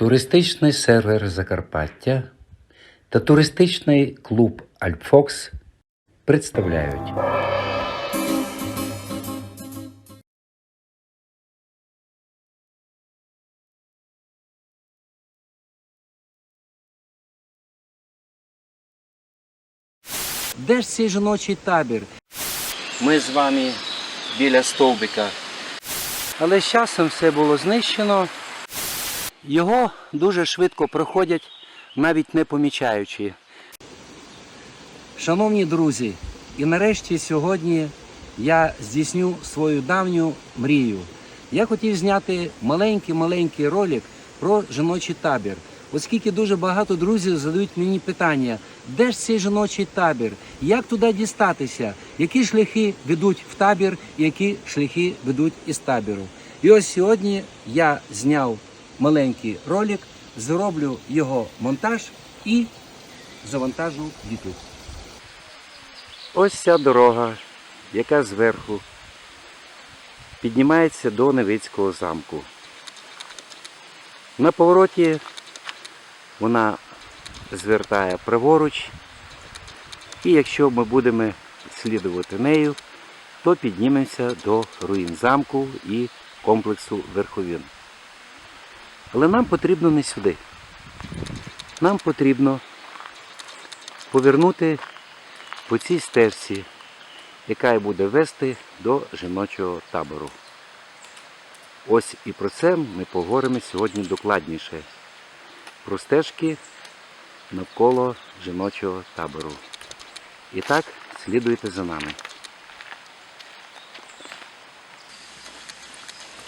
Туристичний сервер Закарпаття та туристичний клуб Альпфокс представляють. Де ж цей жіночий табір? Ми з вами біля стовбика. Але з часом все було знищено. Його дуже швидко проходять, навіть не помічаючи. Шановні друзі, і нарешті сьогодні я здійсню свою давню мрію. Я хотів зняти маленький-маленький ролик про жіночий табір. Оскільки дуже багато друзів задають мені питання, де ж цей жіночий табір, як туди дістатися, які шляхи ведуть в табір, які шляхи ведуть із табору. І ось сьогодні я зняв маленький ролик, зроблю його монтаж і завантажу YouTube. Ось ця дорога, яка зверху піднімається до Невицького замку. На повороті вона звертає праворуч, і якщо ми будемо слідувати нею, то піднімемося до руїн замку і комплексу верховин. Але нам потрібно не сюди. Нам потрібно повернути по цій стежці, яка буде вести до жіночого табору. Ось і про це ми поговоримо сьогодні докладніше. Про стежки навколо жіночого табору. І так, слідуйте за нами.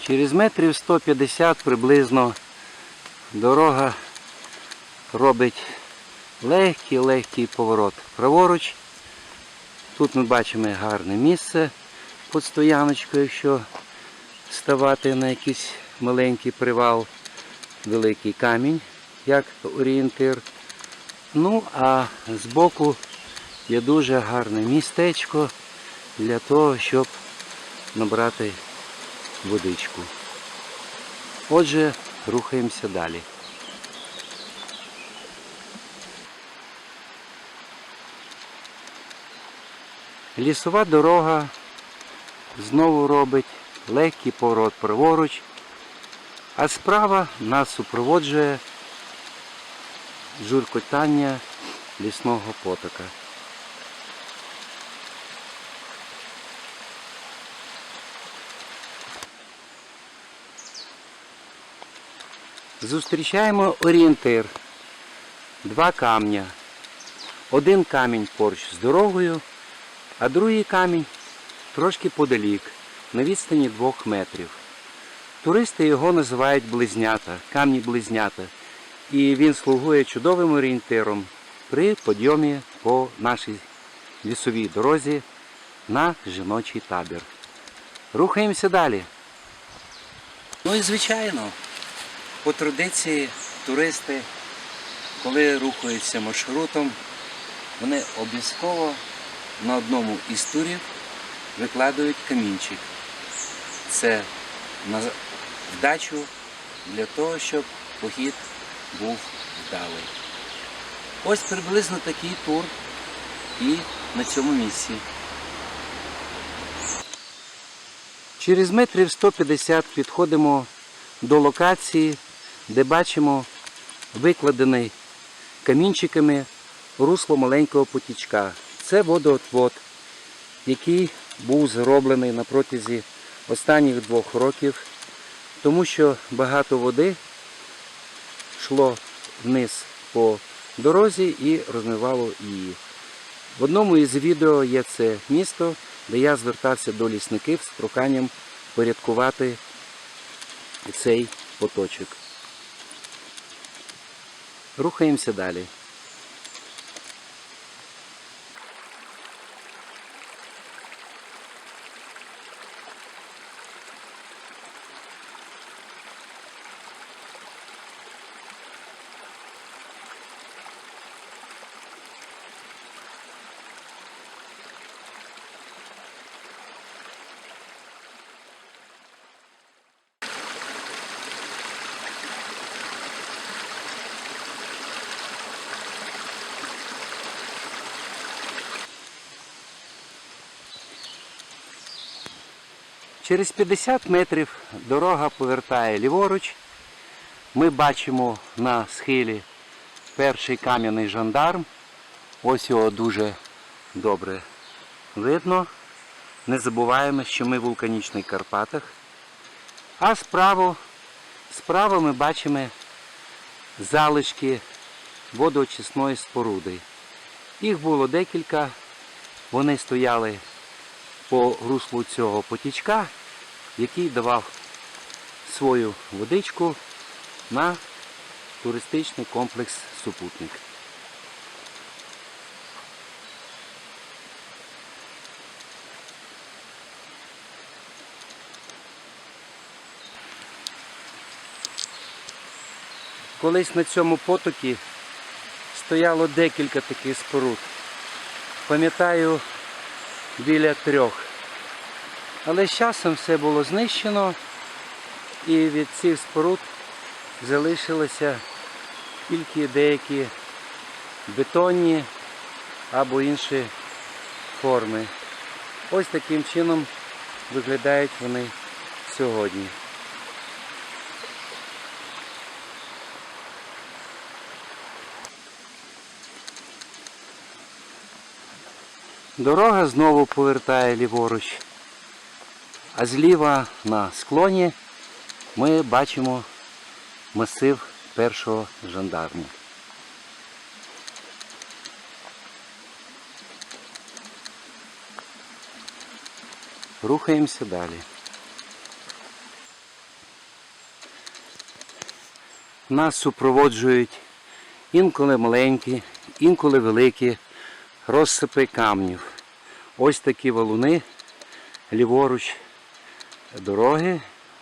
Через метрів 150 приблизно дорога робить легкий-легкий поворот праворуч. Тут ми бачимо гарне місце під стояночкою, якщо ставати на якийсь маленький привал, великий камінь, як орієнтир. Ну, а збоку є дуже гарне містечко для того, щоб набрати водичку. Отже, рухаємося далі. Лісова дорога знову робить легкий поворот праворуч, а справа нас супроводжує журкотання лісного потока. Зустрічаємо орієнтир. Два камня. Один камінь поруч з дорогою, а другий камінь трошки подалік, на відстані двох метрів. Туристи його називають близнята, камні близнята. І він слугує чудовим орієнтиром при підйомі по нашій лісовій дорозі на жіночий табір. Рухаємося далі. Ну і звичайно, по традиції туристи, коли рухаються маршрутом, вони обов'язково на одному із турів викладають камінчик. Це на вдачу для того, щоб похід був вдалий. Ось приблизно такий тур і на цьому місці. Через метрів 150 підходимо до локації, де бачимо викладений камінчиками русло маленького потічка. Це водоотвод, який був зроблений на протязі останніх двох років, тому що багато води йшло вниз по дорозі і розмивало її. В одному із відео є це місто, де я звертався до лісників з проханням порядкувати цей поточок. Рухаємося далі. Через 50 метрів дорога повертає ліворуч. Ми бачимо на схилі перший кам'яний жандарм. Ось його дуже добре видно. Не забуваємо, що ми в вулканічних Карпатах. А справа, справа ми бачимо залишки водоочисної споруди. Їх було декілька. Вони стояли по руслу цього потічка, який давав свою водичку на туристичний комплекс Супутник. Колись на цьому потокі стояло декілька таких споруд. Пам'ятаю, біля трьох. Але з часом все було знищено і від цих споруд залишилися тільки деякі бетонні або інші форми. Ось таким чином виглядають вони сьогодні. Дорога знову повертає ліворуч. А зліва на склоні ми бачимо масив першого жандарму. Рухаємося далі. Нас супроводжують інколи маленькі, інколи великі розсипи камнів. Ось такі валуни ліворуч дороги,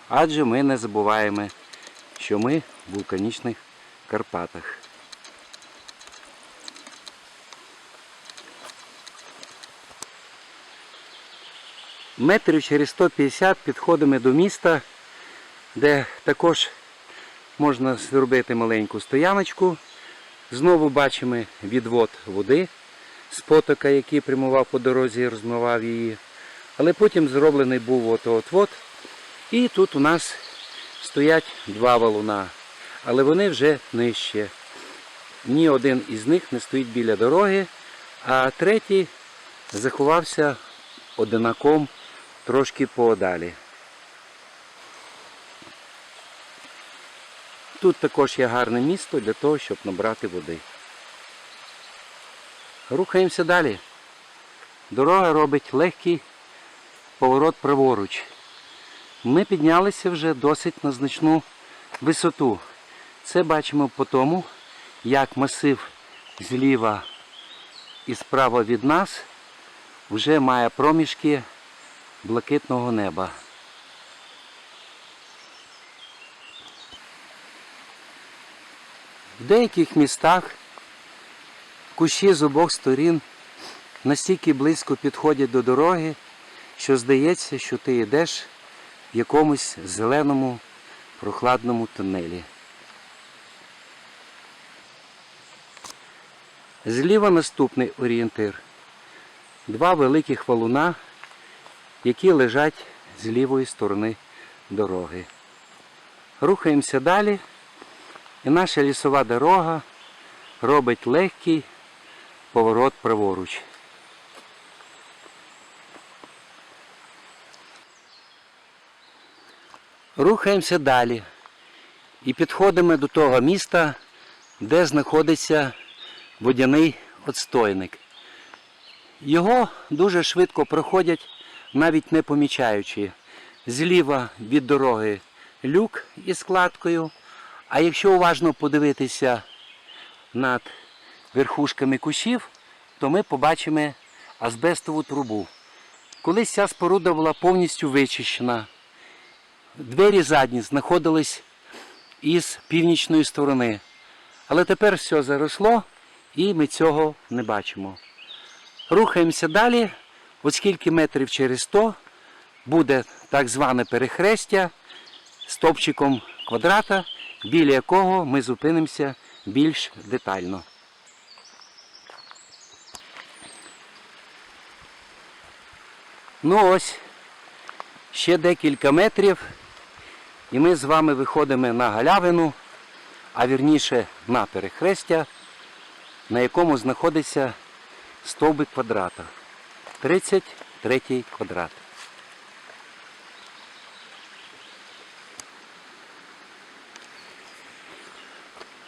адже ми не забуваємо, що ми в вулканічних Карпатах. Метрів через 150 підходимо до міста, де також можна зробити маленьку стояночку. Знову бачимо відвод води з потока, який прямував по дорозі і розмивав її. Але потім зроблений був от-от-от. І тут у нас стоять два валуна. Але вони вже нижче. Ні один із них не стоїть біля дороги, а третій заховався одинаком трошки поодалі. Тут також є гарне місто для того, щоб набрати води. Рухаємося далі. Дорога робить легкий поворот праворуч. Ми піднялися вже досить на значну висоту. Це бачимо по тому, як масив зліва і справа від нас вже має проміжки блакитного неба. В деяких містах кущі з обох сторін настільки близько підходять до дороги, що здається, що ти йдеш в якомусь зеленому прохладному тунелі. Зліва наступний орієнтир. Два великих валуна, які лежать з лівої сторони дороги. Рухаємося далі, і наша лісова дорога робить легкий поворот праворуч. Рухаємося далі і підходимо до того міста, де знаходиться водяний отстойник. Його дуже швидко проходять, навіть не помічаючи. Зліва від дороги люк із складкою, а якщо уважно подивитися над верхушками кущів, то ми побачимо азбестову трубу. Колись ця споруда була повністю вичищена. Двері задні знаходились із північної сторони. Але тепер все заросло і ми цього не бачимо. Рухаємося далі, оскільки метрів через 100 буде так зване перехрестя стовпчиком квадрата, біля якого ми зупинимося більш детально. Ну ось, Ще декілька метрів, і ми з вами виходимо на галявину, а вірніше на перехрестя, на якому знаходиться стовбик квадрата. 33 квадрат.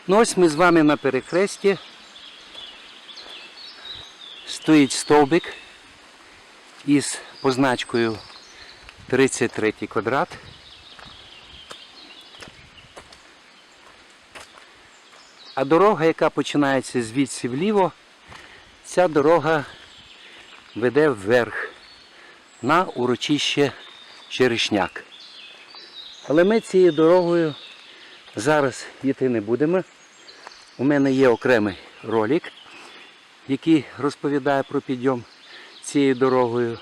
Ну ось ми з вами на перехресті. Стоїть стовбик із позначкою 33 квадрат. А дорога, яка починається звідси вліво, ця дорога веде вверх на урочище Черешняк. Але ми цією дорогою зараз йти не будемо. У мене є окремий ролик, який розповідає про підйом цією дорогою.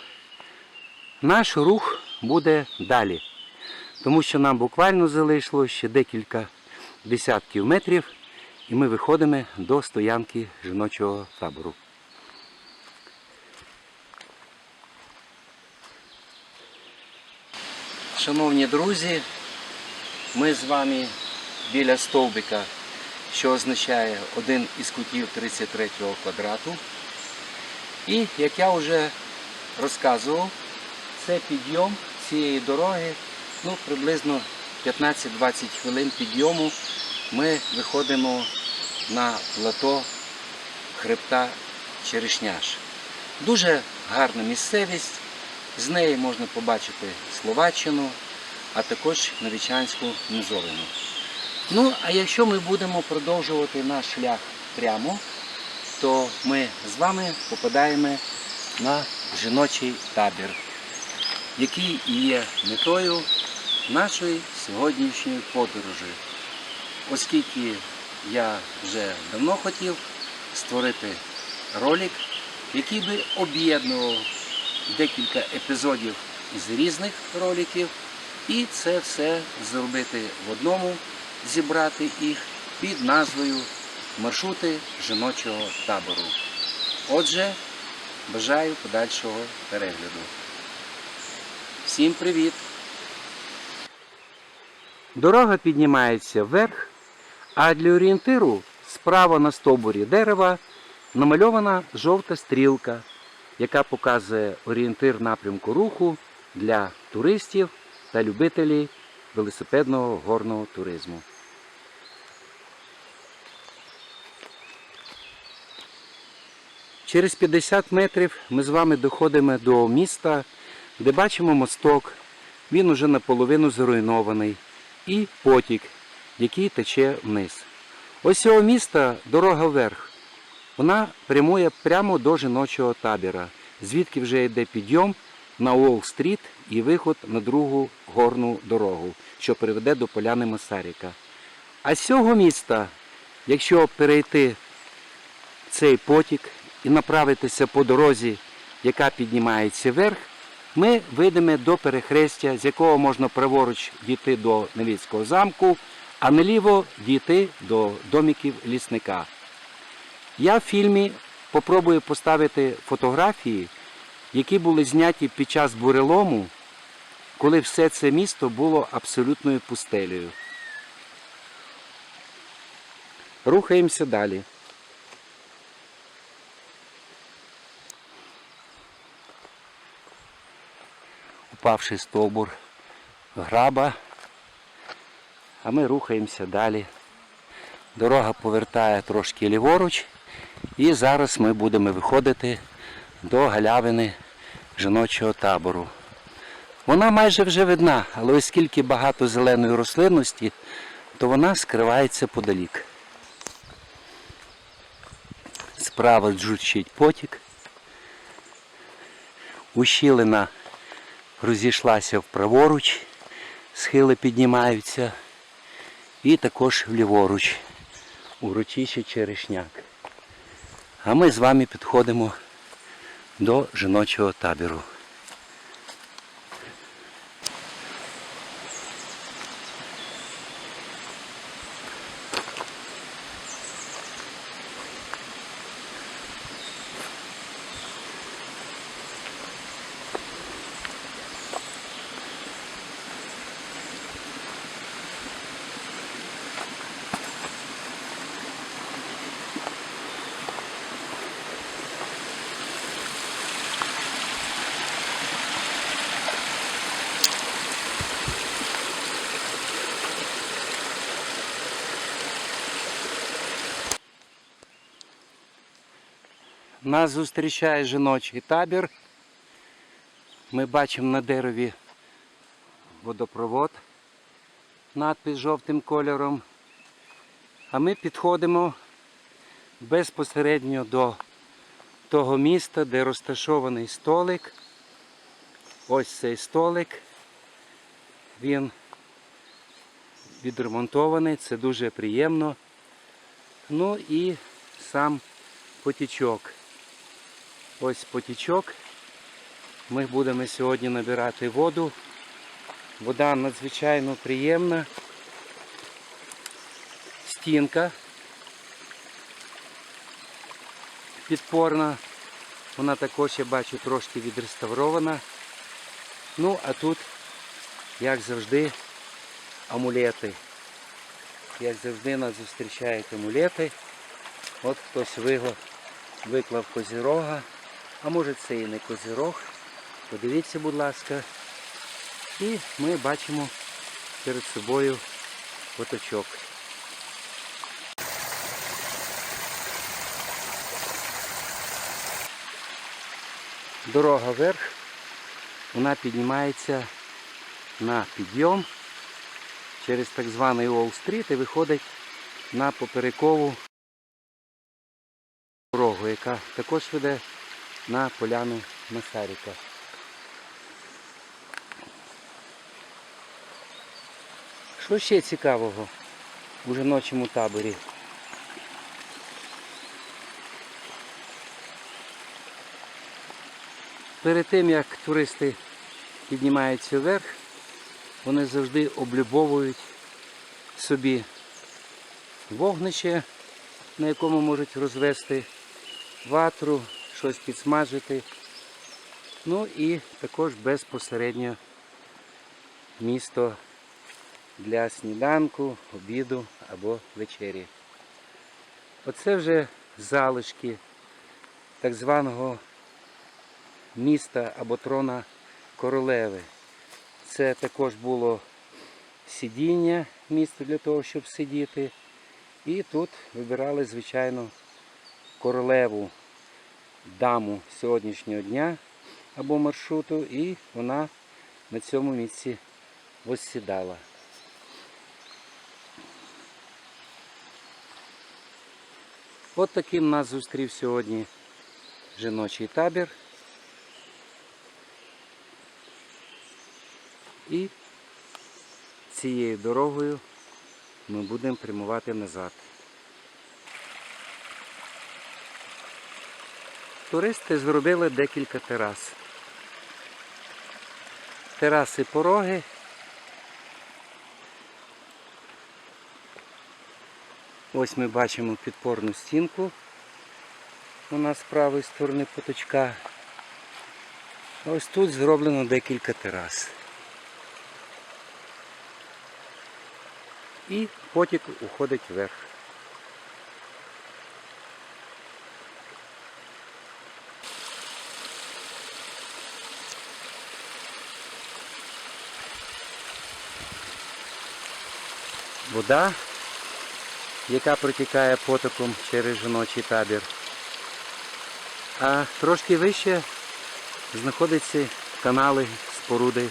Наш рух буде далі, тому що нам буквально залишило ще декілька десятків метрів, і ми виходимо до стоянки жіночого табору. Шановні друзі, ми з вами біля стовбика, що означає один із кутів 33 квадрату. І як я вже розказував, це підйом цієї дороги, ну приблизно 15-20 хвилин підйому ми виходимо на плато хребта Черешняш. Дуже гарна місцевість, з неї можна побачити Словаччину, а також Новічанську низовину. Ну, а якщо ми будемо продовжувати наш шлях прямо, то ми з вами попадаємо на жіночий табір, який є метою нашої сьогоднішньої подорожі. Оскільки я вже давно хотів створити ролик, який би об'єднував декілька епізодів із різних роликів, і це все зробити в одному, зібрати їх під назвою Маршрути жіночого табору. Отже, бажаю подальшого перегляду. Всім привіт! Дорога піднімається вверх, а для орієнтиру справа на стовбурі дерева намальована жовта стрілка, яка показує орієнтир напрямку руху для туристів та любителів велосипедного горного туризму. Через 50 метрів ми з вами доходимо до міста, де бачимо мосток. Він уже наполовину зруйнований. І потік, який тече вниз. Ось цього міста дорога вверх. Вона прямує прямо до жіночого табіра, звідки вже йде підйом на Уолл-стріт і виход на другу горну дорогу, що приведе до поляни Масаріка. А з цього міста, якщо перейти цей потік і направитися по дорозі, яка піднімається вверх, ми вийдемо до перехрестя, з якого можна праворуч дійти до Невіцького замку, а наліво дійти до домиків лісника. Я в фільмі попробую поставити фотографії, які були зняті під час бурелому, коли все це місто було абсолютною пустелею. Рухаємося далі. Упавший стовбур граба, а ми рухаємося далі. Дорога повертає трошки ліворуч, і зараз ми будемо виходити до галявини жіночого табору. Вона майже вже видна, але оскільки багато зеленої рослинності, то вона скривається подалік. Справа джурчить потік. Ущілина розійшлася вправоруч, схили піднімаються, і також вліворуч, урочище черешняк. А ми з вами підходимо до жіночого табору. Нас зустрічає жіночий табір. Ми бачимо на дереві водопровод, надпис жовтим кольором. А ми підходимо безпосередньо до того міста, де розташований столик. Ось цей столик. Він відремонтований, це дуже приємно. Ну і сам потічок. Ось потічок. Ми будемо сьогодні набирати воду. Вода надзвичайно приємна. Стінка підпорна. Вона також, я бачу, трошки відреставрована. Ну, а тут, як завжди, амулети. Як завжди нас зустрічають амулети. От хтось виклав козірога, а може це і не козірог. Подивіться, будь ласка. І ми бачимо перед собою поточок. Дорога вверх, вона піднімається на підйом через так званий Уолл-стріт і виходить на поперекову дорогу, яка також веде на поляну Масаріка. Що ще цікавого у жіночому таборі? Перед тим як туристи піднімаються вверх, вони завжди облюбовують собі вогнище, на якому можуть розвести ватру, щось підсмажити. Ну і також безпосередньо місто для сніданку, обіду або вечері. Оце вже залишки так званого міста або трона королеви. Це також було сидіння, місце для того, щоб сидіти. І тут вибирали, звичайно, королеву даму сьогоднішнього дня або маршруту, і вона на цьому місці восідала. От таким нас зустрів сьогодні жіночий табір. І цією дорогою ми будемо прямувати назад. Туристи зробили декілька терас. Тераси пороги. Ось ми бачимо підпорну стінку. У нас з правої сторони поточка. Ось тут зроблено декілька терас. І потік уходить вверх. Вода, яка протікає потоком через жіночий табір. А трошки вище знаходяться канали споруди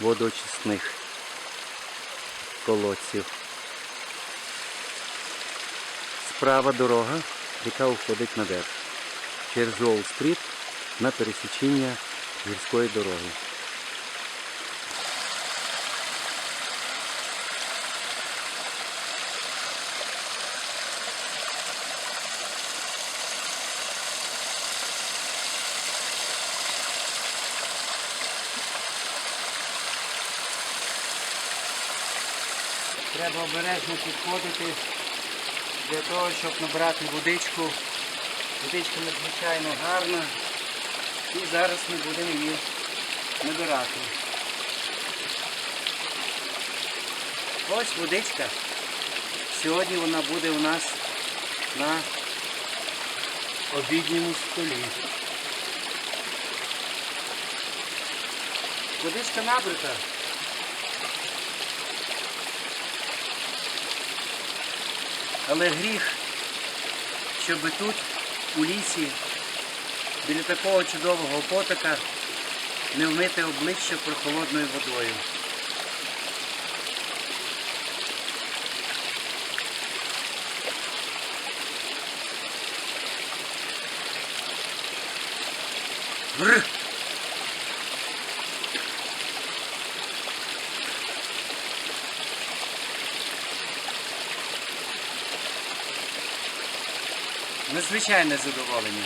водоочисних колодців. Справа дорога, яка уходить наверх. Через Уолл-стріт на пересічення гірської дороги. Треба обережно підходити для того, щоб набрати водичку. Водичка надзвичайно гарна. І зараз ми будемо її набирати. Ось водичка. Сьогодні вона буде у нас на обідньому столі. Водичка набрита. Але гріх, щоб тут у лісі біля такого чудового потока не вмити обличчя прохолодною водою. Гр! Надзвичайне задоволення.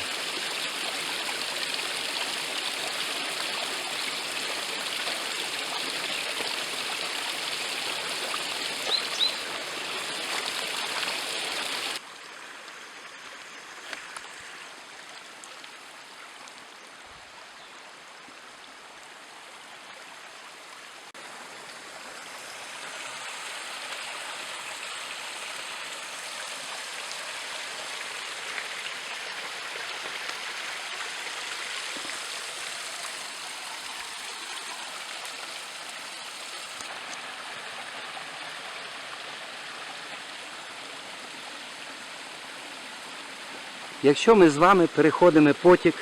Якщо ми з вами переходимо потік,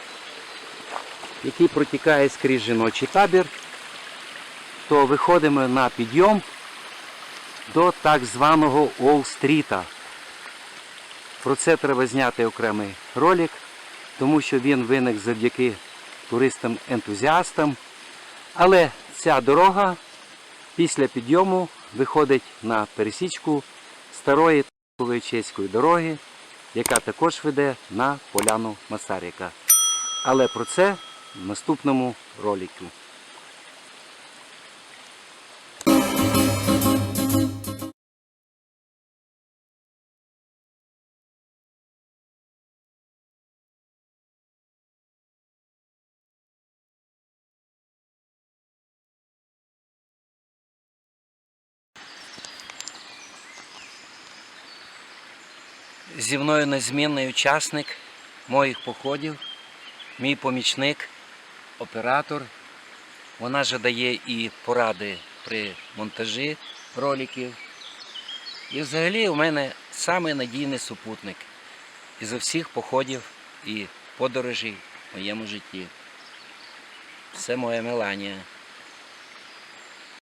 який протікає скрізь жіночий табір, то виходимо на підйом до так званого Уолл-стріта. Про це треба зняти окремий ролик, тому що він виник завдяки туристам-ентузіастам. Але ця дорога після підйому виходить на пересічку старої чеської дороги, яка також веде на поляну Масаріка. Але про це в наступному ролику. Зі мною незмінний учасник моїх походів, мій помічник, оператор. Вона же дає і поради при монтажі роликів. І взагалі у мене самий надійний супутник із всіх походів і подорожей в моєму житті. Це моя Меланія.